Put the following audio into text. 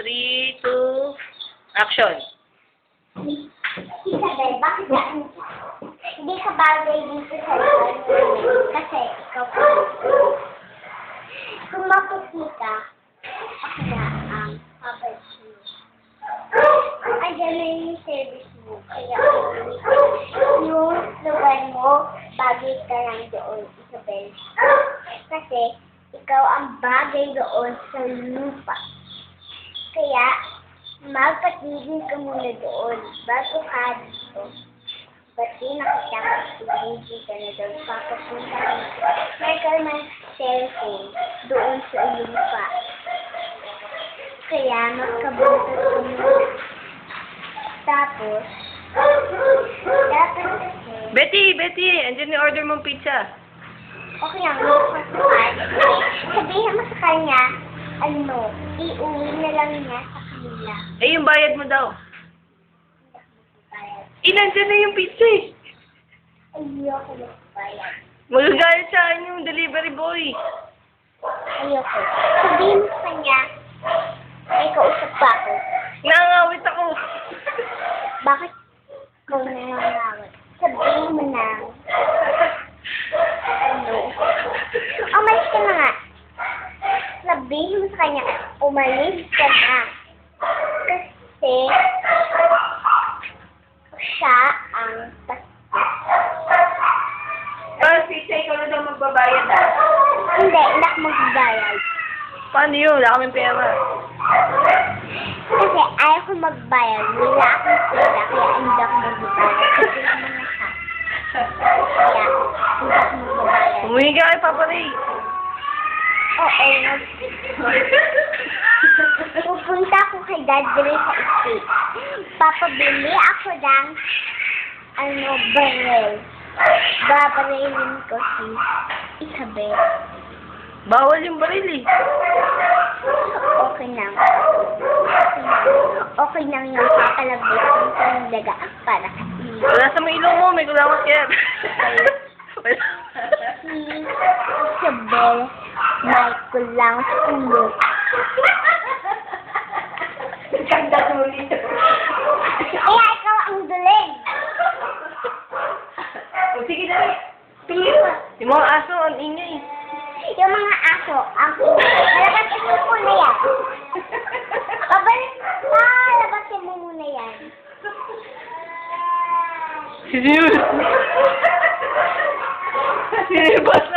three, two, action. Isabel, bakit ka Hindi ka bagay dito sa lugar kasi ikaw pa. Kung maputi ka, ako na ang papansin mo. Andiyan na yung service mo, kaya yung lugar mo, bagay ka lang doon, Isabel. Kasi ikaw ang bagay doon sa lupa. Kaya, magpatigil ka muna doon bago ka dito. Ba't di nakita ka tigil ka na doon? Papapunta ka ka ng cellphone doon sa lupa. Kaya, magkabuntot ka muna. Tapos, dapat kasi, Betty, Betty, andyan yung order mong pizza. okay lang. Sabihin mo sa kanya, ano, iuwi na lang niya sa kanila. Eh, yung bayad mo daw. Eh, nandyan na yung pizza eh. Ayoko magbayad. Magagalit sa akin yung delivery boy. Ayoko. Sabihin mo sa kanya, may kausap pa ako. Nangawit ako. Bakit ikaw na? Sabihin mo na, ano, umalis ka na nga. Sabihin mo sa kanya, umalis ka na. Kasi, siya ang pas Ah, pizza, ikaw na daw magbabayad ah. Hindi, hindi ako magbayad. Paano yun? Wala kaming pera. Kasi ayaw ko magbayad. Wala akong pera, kaya hindi ako magbayad. Kasi naman na siya. Kaya, hindi ako magbayad. Umuwi ka kay Papa Ray. Pupunta ako kay Dad Dre sa estate. Papabili ako ng ano, barrel. Babarilin ko si Isabel. Bawal yung baril eh. Okay lang. Okay lang. Yung kakalabit ng pandaga para kasi Wala sa may ilong mo, may kulangot yan. si Isabel may kulang sa ulo. Ganda mo nito. Kaya ikaw ang duling. O, sige na. Tingin mo. Yung mga aso, ang ingay. Yung mga aso, ang ulo. Lalabasin mo muna yan. Babalik, ah, labasin mo muna yan. Sino Sinibasa